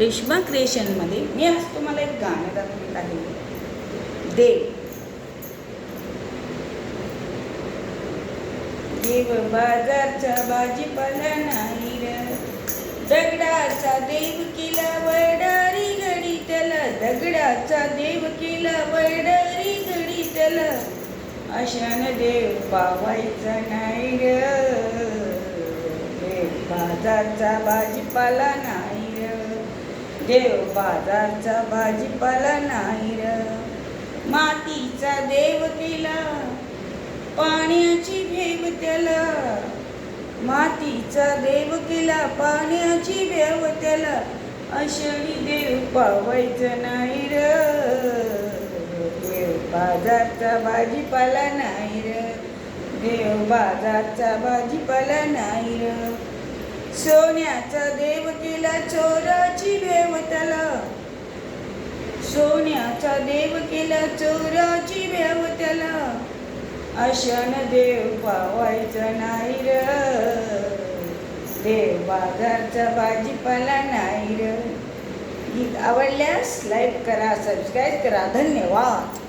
रेश्मा क्रिएशनमध्ये मी आज तुम्हाला एक गाणं दाखवत आहे. देव. देव बाजारचा भाजीपाला नाही र. दगडाचा देव केला वैडारी गडी त्याला दगडाचा देव केला वैडारी गडी त्याला अशान देव पावायचा नाही र. देव बाजारचा भाजीपाला नाही. देव बाजारचा भाजीपाला नाही र. मातीचा देव केला पाण्याची भेव त्याला. मातीचा देव केला पाण्याची भेव त्याला. अशाने देव पावायचं नाही र. देव बाजारचा भाजीपाला नाही र. देव बाजारचा भाजीपाला नाही र. सोन्याचा देव केला चोराची भेव त्याला सोन्याचा देव केला चोराची भेव त्याला अशान देव पावायचा नाही र. देव बाजारचा भाजीपाला नाही र. गीत आवडल्यास लाईक करा सबस्क्राईब करा. धन्यवाद.